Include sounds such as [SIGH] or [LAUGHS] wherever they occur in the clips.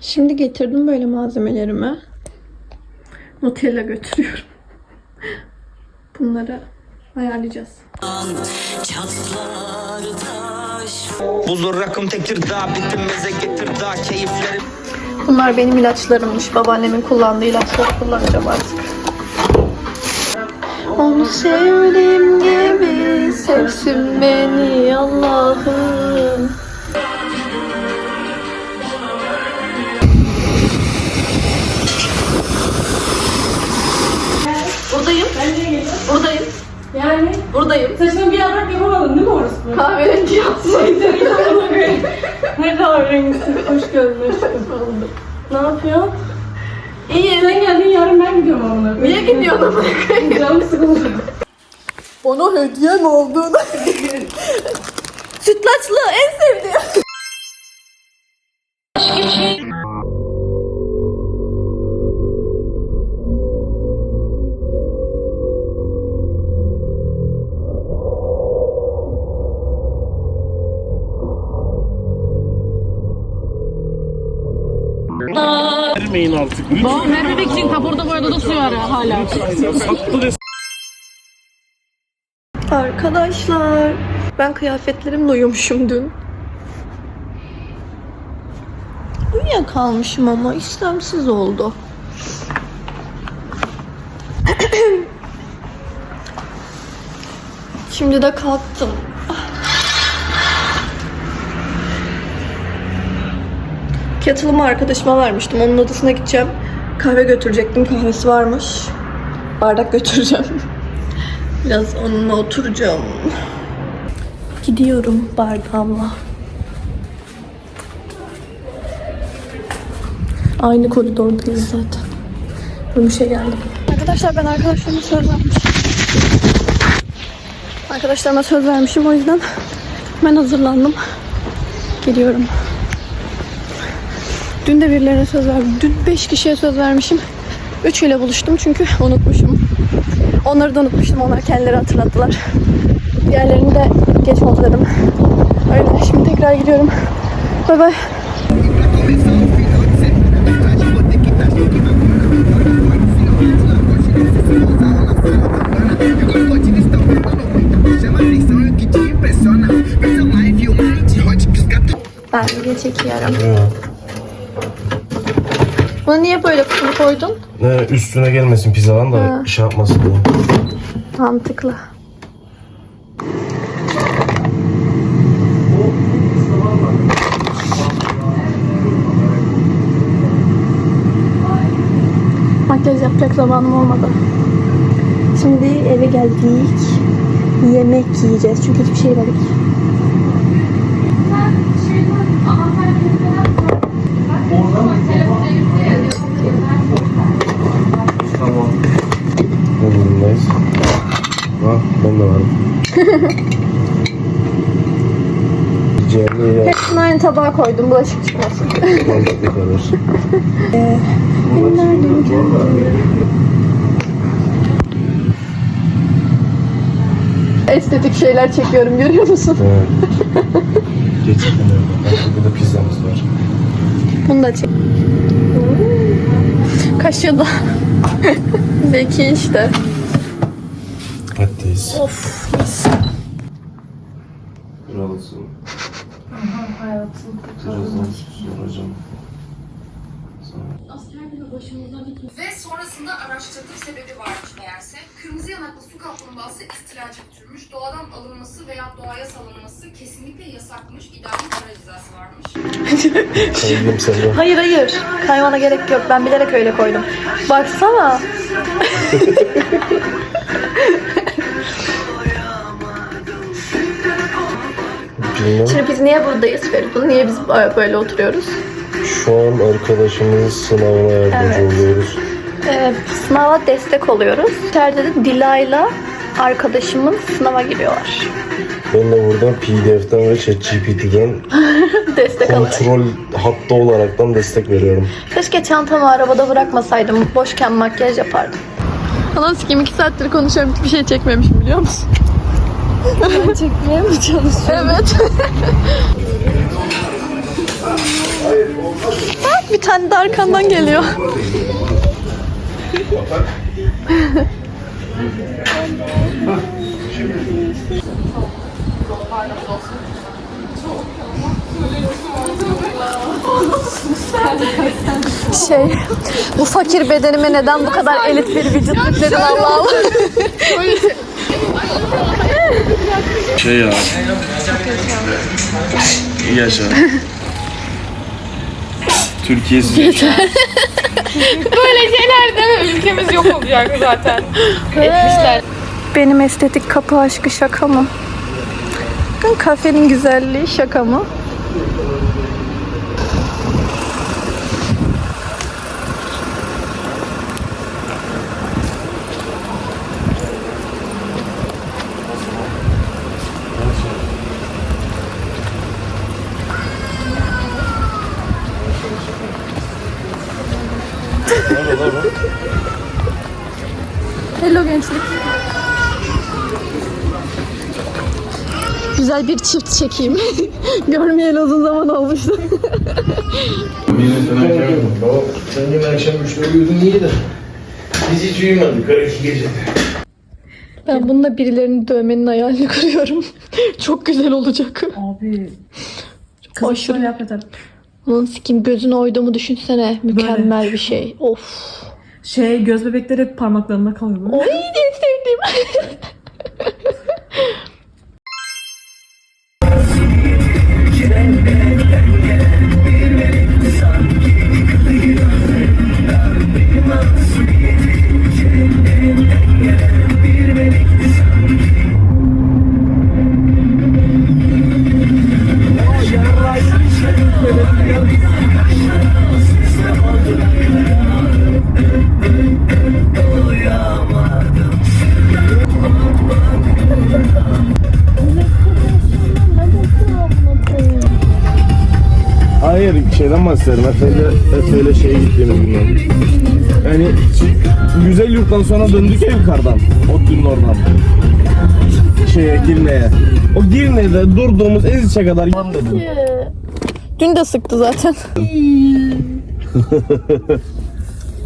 Şimdi getirdim böyle malzemelerimi. Nutella götürüyorum. Bunları ayarlayacağız. Buzur rakım tektir daha bittim meze getir daha keyiflerim Bunlar benim ilaçlarımmış. Babaannemin kullandığı ilaçları kullanacağım artık. Onu sevdiğim gibi sevsin beni Allah'ım. Buradayım. Buradayım. Yani Buradayım. saçını bir yaprak yapamadın değil mi orası? Kahverengi yapsın. [LAUGHS] ne kahverengisi. Hoş geldin aşkım. Ne yapıyorsun? İyi. Sen geldin yarın ben gidiyorum amına. Niye gidiyorsun amına koyayım? Canım sıkıldı. Bana hediyem olduğunu. [LAUGHS] Sütlaçlı en sevdiğim. Vermeyin artık. Babam vermemek için kaporta boyada da su var hala. Ve Arkadaşlar ben kıyafetlerimle uyumuşum dün. Uyuyakalmışım ama istemsiz oldu. [CLEARS THROAT] Şimdi de kalktım. Kettle'ımı arkadaşıma vermiştim. Onun odasına gideceğim. Kahve götürecektim. Kahvesi varmış. Bardak götüreceğim. [LAUGHS] Biraz onunla oturacağım. Gidiyorum bardağımla. Aynı koridordayız zaten. Rümüş'e geldim. Arkadaşlar ben arkadaşlarıma söz vermişim. Arkadaşlarıma söz vermişim o yüzden ben hazırlandım. Geliyorum. Dün de birilerine söz verdim. Dün 5 kişiye söz vermişim. Üçüyle buluştum çünkü unutmuşum. Onları da unutmuştum. Onlar kendileri hatırlattılar. Diğerlerini de geç oldu dedim. Öyle. Şimdi tekrar gidiyorum. Bay bay. Ben video Bunu niye böyle kutulu koydun? Ne, üstüne gelmesin pizzadan da Ha. şey yapmasın diye. Mantıklı. Makyaj yapacak zamanım olmadı. Şimdi eve geldik. Yemek yiyeceğiz çünkü hiçbir şey yemedik. Ne durumdayız? Ha, ben de varım. Ciğerli ya. Hepsini aynı tabağa koydum bulaşık çıkmasın. karar. [LAUGHS] Estetik şeyler çekiyorum görüyor musun? Evet. Burada da pizzamız var. Bunu da çek. Kaşığı da. [LAUGHS] Zeki işte. Hattayız. Of mis. Buralısın. Hayatım. Birazdan soracağım. Ve sonrasında araştırdığı sebebi varmış meğerse. Kırmızı yanaklı su kaplumbağası istilacı türmüş. Doğadan alınması veya doğaya salınması kesinlikle yasakmış. İdari para cezası varmış. Hayır hayır. Kaymana gerek yok. Ben bilerek öyle koydum. Baksana. [LAUGHS] Bilmem. Şimdi biz niye buradayız Feridun? Niye biz böyle oturuyoruz? Şu an arkadaşımızın sınavına yardımcı Evet. oluyoruz. Ee, sınava destek oluyoruz. İçeride de Dilay'la arkadaşımın sınava giriyorlar. Ben de buradan PDF'den ve ChatGPT'den [LAUGHS] destek alıyoruz. kontrol hattı olaraktan destek veriyorum. Keşke çantamı arabada bırakmasaydım. Boşken makyaj yapardım. Anam sikeyim iki saattir konuşuyorum. Hiçbir şey çekmemişim biliyor musun? Ben çekmeye mi çalışıyorum? Evet. Bak Bir tane de arkandan geliyor. Şey, bu fakir bedenime neden bu kadar elit bir vücut yükledin Allah Allah. Şey ya. Yaşa. Türkiye'siz yaşa. Böyle şeyler deme ülkemiz yok olacak zaten. Etmişler. Benim estetik kapı aşkı şaka mı? Kafenin güzelliği şaka mı? Güzel bir çift çekeyim. [LAUGHS] Görmeyeli uzun zaman olmuştu. Sen dün akşam 3'te uyudun iyi de biz hiç uyumadık her iki gece. Ben bununla birilerinin dövmenin hayalini kuruyorum. [LAUGHS] Çok güzel olacak. Abi. Aşırı. Aşırı yap yeter. Lan sikim gözüne oyduğumu düşünsene. Mükemmel bir şey. Of. Şey göz bebekleri hep parmaklarında kalıyor böyle. Oy en sevdiğim. [LAUGHS] şeyden bahsediyorum. Efe'yle, Efe'yle şeye gittiğimiz günden. Yani güzel yurttan sonra döndük ya yukarıdan. Otlu'nun oradan. Şeye Girne'ye. O Girne'de durduğumuz Eziş'e kadar yan dedim. Dün de sıktı zaten. [LAUGHS]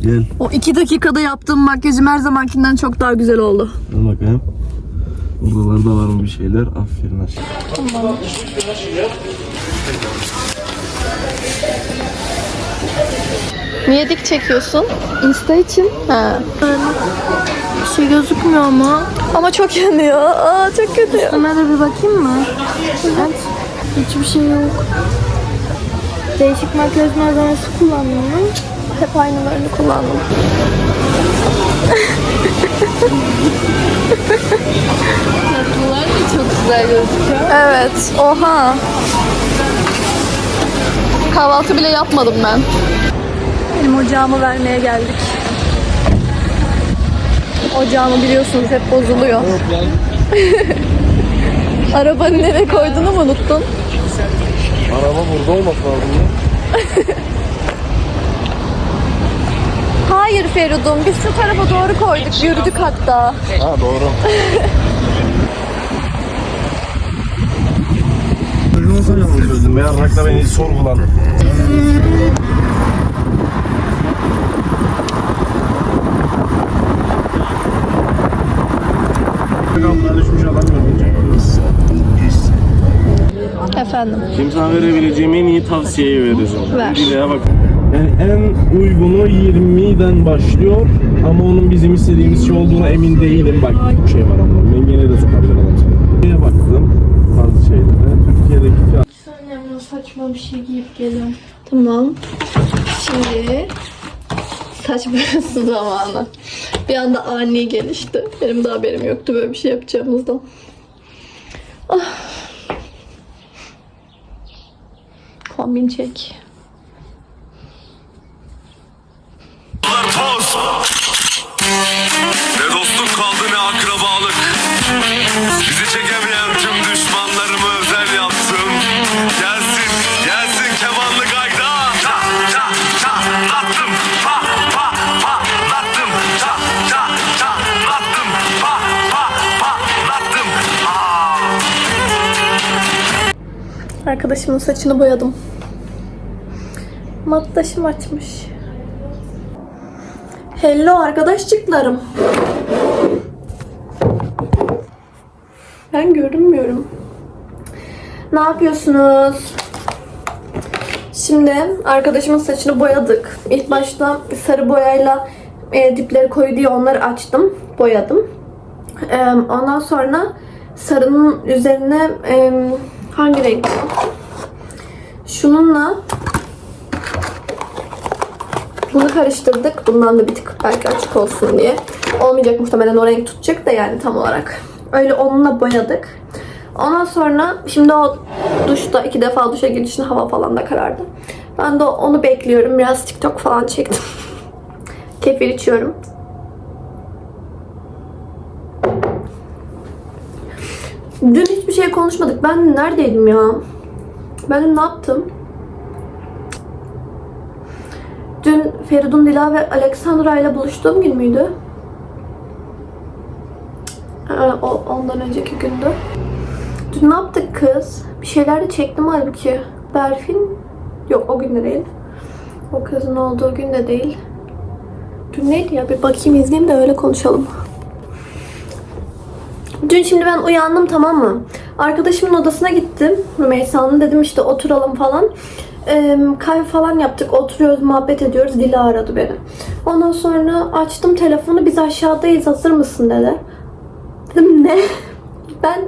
Gel. O iki dakikada yaptığım makyajım her zamankinden çok daha güzel oldu. Dur bakayım. Buralarda var mı bir şeyler? Aferin aşkım. Niye dik çekiyorsun? Insta için. Ha. Bir şey gözükmüyor ama. Ama çok yanıyor. Aa çok kötü. Üstüme de bir bakayım mı? Evet. Hiçbir şey yok. Değişik makyaj malzemesi kullanmıyorum. Hep aynılarını kullandım. Tatlılar da çok güzel gözüküyor. Evet. Oha. Kahvaltı bile yapmadım ben. Benim ocağımı vermeye geldik. Ocağımı biliyorsunuz hep bozuluyor. [LAUGHS] Arabanı nereye koyduğunu mu unuttun? Araba burada olması lazım ya. Hayır Feridun, biz şu tarafa doğru koyduk, yürüdük hatta. Ha doğru. [LAUGHS] Yanlış söyledim. Beyaz rakla beni görünce. Efendim. Şimdi sana verebileceğim en iyi tavsiyeyi vereceğim. Ver. Dileğe bak. Yani en uygunu 20'den başlıyor ama onun bizim istediğimiz şey olduğuna emin değilim. Bak çok şey var ama ben gene de sokabilir adam seni. Şeye baktım bazı şeylere. Türkiye'deki fiyat Annemle saçma bir şey giyip geliyorum. Tamam. Şimdi saç boyası [LAUGHS] zamanı. Bir anda ani gelişti. Benim de haberim yoktu böyle bir şey yapacağımızdan. Ah. Kombin çek. toz Arkadaşımın saçını boyadım. Mattaşım açmış. Hello arkadaşçıklarım. Ben görünmüyorum. Ne yapıyorsunuz? Şimdi arkadaşımın saçını boyadık. İlk başta sarı boyayla e, dipleri koyu diye onları açtım. Boyadım. E, ondan sonra sarının üzerine e, hangi renk? Şununla bunu karıştırdık. Bundan da bir tık belki açık olsun diye. Olmayacak muhtemelen o renk tutacak da yani tam olarak. Öyle onunla boyadık. Ondan sonra şimdi o duşta iki defa duşa girişinde hava falan da karardı. Ben de onu bekliyorum. Biraz TikTok falan çektim. [LAUGHS] Kefir içiyorum. Dün hiçbir şey konuşmadık. Ben neredeydim ya? Ben dün ne yaptım? Dün Feridun Dila ve Alexandra ile buluştuğum gün müydü? Ee, o, ondan önceki gündü. Dün ne yaptık kız? Bir şeyler de çektim halbuki. Berfin... Yok o gün de değil. O kızın olduğu gün de değil. Dün neydi ya? Bir bakayım izleyeyim de öyle konuşalım. Dün şimdi ben uyandım tamam mı? Arkadaşımın odasına gittim. Rümeysa'nın dedim işte oturalım falan. Ee, kahve falan yaptık. Oturuyoruz, muhabbet ediyoruz. Dila aradı beni. Ondan sonra açtım telefonu. Biz aşağıdayız. Hazır mısın dedi. Dedim ne? [LAUGHS] Ben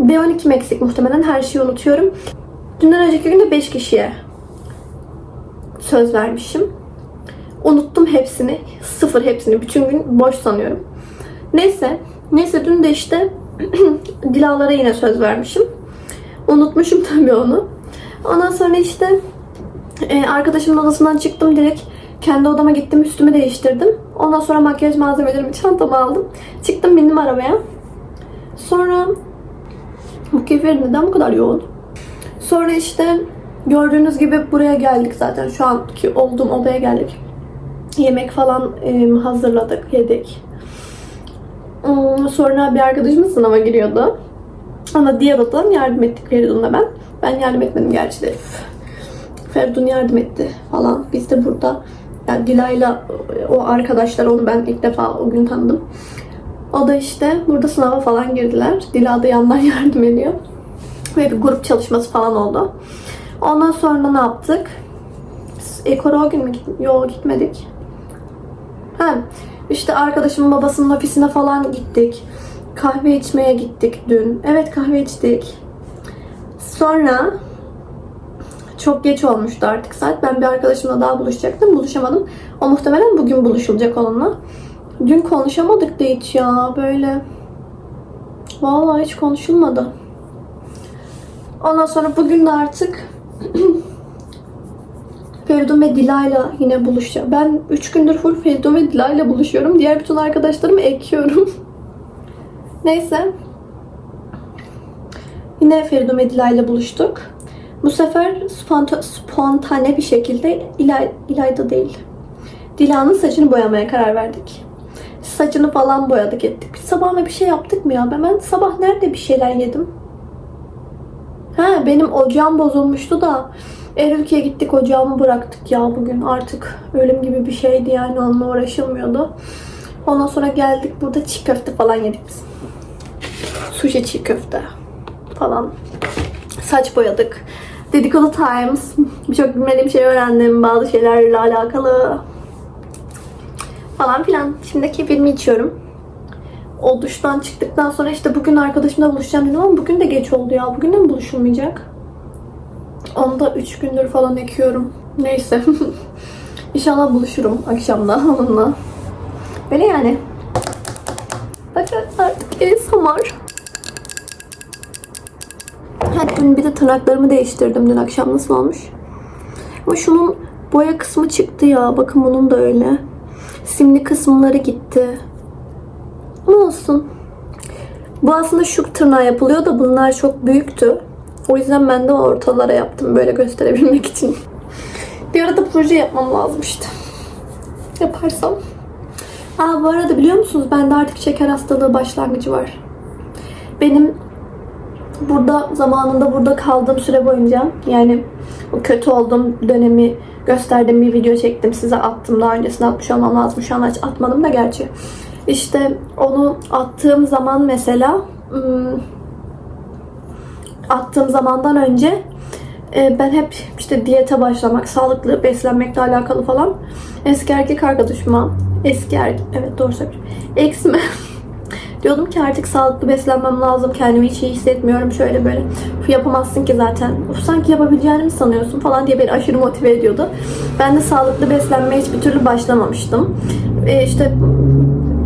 B12 Meksik muhtemelen her şeyi unutuyorum. Dünden önceki gün de 5 kişiye söz vermişim. Unuttum hepsini. Sıfır hepsini. Bütün gün boş sanıyorum. Neyse. Neyse dün de işte [CLEARS THROAT] Dilalara yine söz vermişim. Unutmuşum [LAUGHS] tabii onu. Ondan sonra işte e, arkadaşımın odasından çıktım direkt. Kendi odama gittim üstümü değiştirdim. Ondan sonra makyaj malzemelerimi [LAUGHS] çantama aldım. Çıktım bindim arabaya. Sonra bu kefir neden bu kadar yoğun? Sonra işte gördüğünüz gibi buraya geldik zaten. Şu anki olduğum odaya geldik. Yemek falan e, hazırladık, yedik. Hmm, Sonra bir arkadaşımız sınava giriyordu. Ona diğer odadan yardım ettik Feridun'la ben. Ben yardım etmedim gerçi de. Feridun yardım etti falan. Biz de burada yani Dilay'la o arkadaşlar onu ben ilk defa o gün tanıdım. O da işte burada sınava falan girdiler. Dila da yandan [LAUGHS] yardım ediyor. Ve bir grup çalışması falan oldu. Ondan sonra ne yaptık? Ekora o gün mü? Yok gitmedik. Ha, işte arkadaşımın babasının ofisine falan gittik. Kahve içmeye gittik dün. Evet kahve içtik. Sonra çok geç olmuştu artık saat. Ben bir arkadaşımla daha buluşacaktım. Buluşamadım. O muhtemelen bugün buluşulacak onunla. Dün konuşamadık da hiç ya böyle. Vallahi hiç konuşulmadı. Ondan sonra bugün de artık [CLEARS THROAT] Feridun ve Dilay'la yine buluşacağım. Ben 3 gündür full Feridun ve Dilay'la buluşuyorum. Diğer bütün arkadaşlarımı ekiyorum. [LAUGHS] Neyse. Yine Feridun ve Dilay'la buluştuk. Bu sefer sponta- spontane bir şekilde İlay, İlayda değil. Dila'nın saçını boyamaya karar verdik. Saçını falan boyadık ettik. Biz sabahla bir şey yaptık mı ya? Ben, ben sabah nerede bir şeyler yedim? Ha benim ocağım bozulmuştu da Erülke'ye gittik ocağımı bıraktık ya bugün artık ölüm gibi bir şeydi yani onunla uğraşılmıyordu. Ondan sonra geldik burada çiğ köfte falan yedik biz. Sushi çiğ köfte falan. Saç boyadık. Dedikodu times. Birçok bilmediğim şey öğrendim bazı şeylerle alakalı. Falan filan. Şimdi kefirimi içiyorum. O duştan çıktıktan sonra işte bugün arkadaşımla buluşacağım dedim ama bugün de geç oldu ya. Bugün de mi buluşulmayacak? Onu da 3 gündür falan ekiyorum. Neyse. [LAUGHS] İnşallah buluşurum akşamda [LAUGHS] onunla. Böyle yani. Bakın artık ASMR. Ha, dün bir de tırnaklarımı değiştirdim dün akşam. Nasıl olmuş? Ama şunun boya kısmı çıktı ya. Bakın bunun da öyle. Simli kısımları gitti. Ama olsun. Bu aslında şu tırnağa yapılıyor da bunlar çok büyüktü. O yüzden ben de ortalara yaptım böyle gösterebilmek için. Bir arada proje yapmam lazım işte. Yaparsam. Aa bu arada biliyor musunuz bende artık şeker hastalığı başlangıcı var. Benim burada zamanında burada kaldığım süre boyunca yani o kötü olduğum dönemi gösterdiğim bir video çektim. Size attım. Daha öncesinde atmış olmam lazım. Şu an atmadım da gerçi. İşte onu attığım zaman mesela ım, attığım zamandan önce e, ben hep işte diyete başlamak, sağlıklı beslenmekle alakalı falan eski erkek arkadaşıma, eski erkek, evet doğru söylüyorum. Eksime [LAUGHS] diyordum ki artık sağlıklı beslenmem lazım, kendimi hiç iyi hissetmiyorum şöyle böyle. "Uf, Yapamazsın ki zaten. Uf, sanki yapabileceğini mi sanıyorsun falan diye beni aşırı motive ediyordu. Ben de sağlıklı beslenmeye hiçbir türlü başlamamıştım. E, işte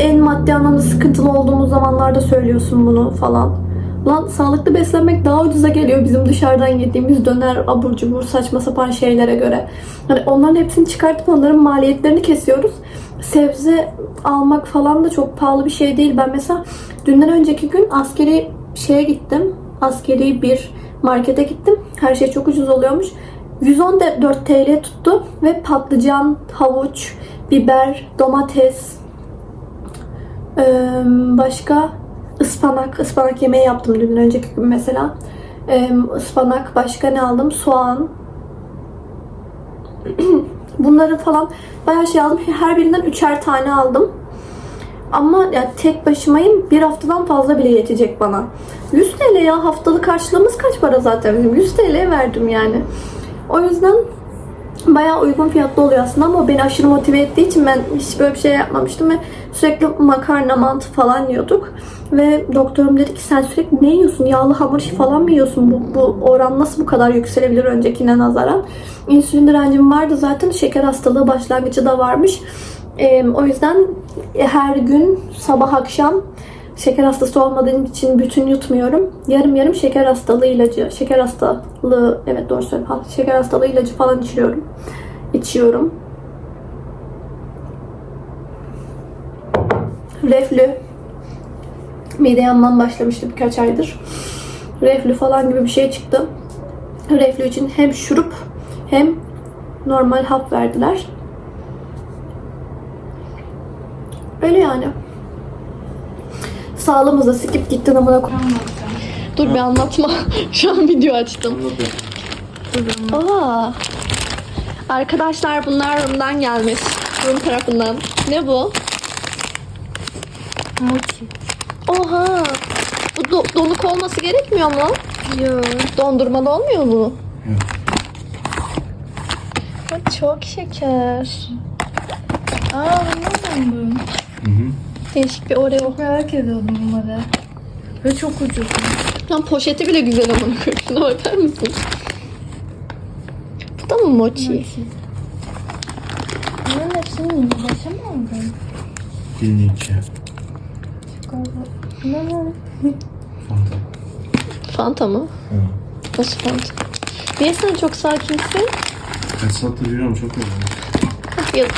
en maddi anlamda sıkıntılı olduğumuz zamanlarda söylüyorsun bunu falan. Lan sağlıklı beslenmek daha ucuza geliyor bizim dışarıdan yediğimiz döner, abur cubur, saçma sapan şeylere göre. Hani onların hepsini çıkartıp onların maliyetlerini kesiyoruz. Sebze almak falan da çok pahalı bir şey değil. Ben mesela dünden önceki gün askeri şeye gittim. Askeri bir markete gittim. Her şey çok ucuz oluyormuş. 114 TL tuttu ve patlıcan, havuç, biber, domates, başka ıspanak, ıspanak yemeği yaptım dün önceki gün mesela. Ee, ıspanak, başka ne aldım? Soğan. [CLEARS THROAT] Bunları falan bayağı şey aldım. Her birinden üçer tane aldım. Ama ya tek başımayım. Bir haftadan fazla bile yetecek bana. 100 TL ya haftalık karşılığımız kaç para zaten bizim? 100 TL verdim yani. O yüzden bayağı uygun fiyatlı oluyor aslında ama beni aşırı motive ettiği için ben hiç böyle bir şey yapmamıştım ve sürekli makarna, mantı falan yiyorduk. Ve doktorum dedi ki sen sürekli ne yiyorsun? Yağlı hamur işi falan mı yiyorsun? Bu, bu oran nasıl bu kadar yükselebilir öncekine nazaran? İnsülin direncim vardı zaten. Şeker hastalığı başlangıcı da varmış. Ee, o yüzden her gün sabah akşam şeker hastası olmadığım için bütün yutmuyorum. Yarım yarım şeker hastalığı ilacı, şeker hastalığı, evet doğru söylüyorum. Şeker hastalığı ilacı falan içiyorum. İçiyorum. Reflü. Mide yanmam başlamıştı birkaç aydır. Reflü falan gibi bir şey çıktı. Reflü için hem şurup hem normal hap verdiler. Öyle yani. Sağlığımıza sikip gittin amına koy. Dur bir anlatma. [LAUGHS] Şu an video açtım. Aa. Arkadaşlar bunlar Rum'dan gelmiş. Rum tarafından. Ne bu? Mochi. Oha. Bu do- donuk olması gerekmiyor mu? Yok. Dondurmalı olmuyor mu? Bu çok şeker. Aa bunlardan bu. Değişik bir Oreo. Merak ediyordum bunları. Ve çok ucuz. Lan poşeti bile güzel ama [LAUGHS] şuna bakar mısın? Bu da mı mochi? Bunların hepsini başa mı aldın? Ne var? Fanta mı? Nasıl Fanta? Niye sen çok sakinsin? Kaç saattir yürüyorum çok güzel. Yazık.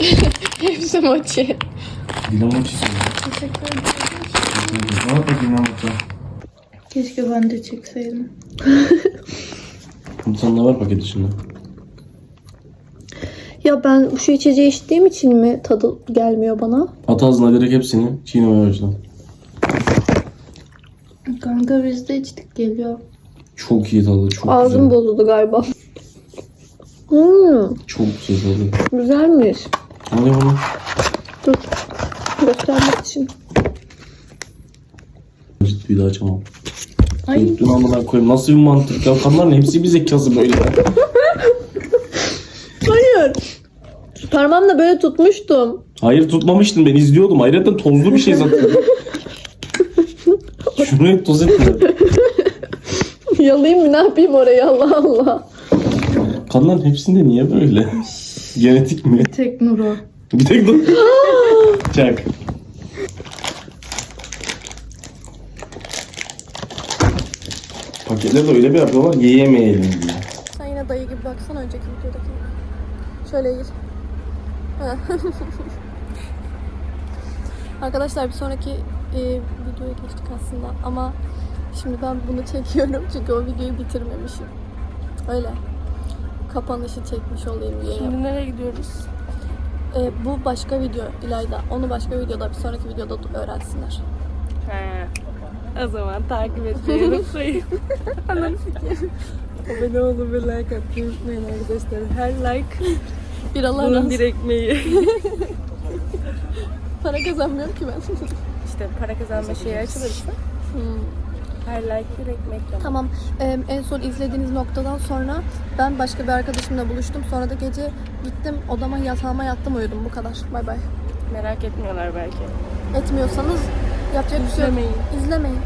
[LAUGHS] Hepsi mochi. Dinamo çiziyor. Teşekkür ederim. Ne yap bakayım lan bakalım. Keşke ben de çekseydim. Sen ne var paket içinde? Ya ben şu içeceği içtiğim için mi tadı gelmiyor bana? At ağzına direkt hepsini çiğnemeye başla. Kanka biz de içtik geliyor. Çok iyi tadı, çok Ağzım güzel. bozuldu galiba. Hmm, Çok güzel tadı. güzelmiş. Hadi bunu. Dur. Göstermek için. Ciddi bir daha açamam. Ay. Dün amına koyayım. Nasıl bir mantık ya? Kadınların hepsi bir zekası böyle. [LAUGHS] Hayır. Parmağımla böyle tutmuştum. Hayır tutmamıştın ben izliyordum. Ayrıca tozlu bir şey zaten. [LAUGHS] Şunu toz etme. Yalayayım mı ne yapayım oraya Allah Allah. Kadınların hepsinde niye böyle? Genetik mi? Tek Nuro. Bir tek dur. [LAUGHS] [LAUGHS] Çak. Paketleri de öyle bir yapıyorlar yiyemeyelim diye. Sen yine dayı gibi baksana önceki videodaki. Şöyle eğil. [LAUGHS] Arkadaşlar bir sonraki e, videoya geçtik aslında ama şimdi ben bunu çekiyorum [LAUGHS] çünkü o videoyu bitirmemişim. Öyle. Kapanışı çekmiş olayım diye. Şimdi nereye gidiyoruz? E, bu başka video İlayda. Onu başka videoda bir sonraki videoda öğrensinler. He. O zaman takip etmeyi [LAUGHS] unutmayın. Abone olun ve like atmayı unutmayın arkadaşlar. Her like Biralar bunun bir ekmeği. [LAUGHS] para kazanmıyorum ki ben. İşte para kazanma şeyi açılırsa her like bir ekmek demek. Tamam. em, en son izlediğiniz noktadan sonra ben başka bir arkadaşımla buluştum. Sonra da gece gittim odama yatağıma yattım uyudum. Bu kadar. Bay bay. Merak etmiyorlar belki. Etmiyorsanız yapacak bir şey yok. İzlemeyin. İzlemeyin.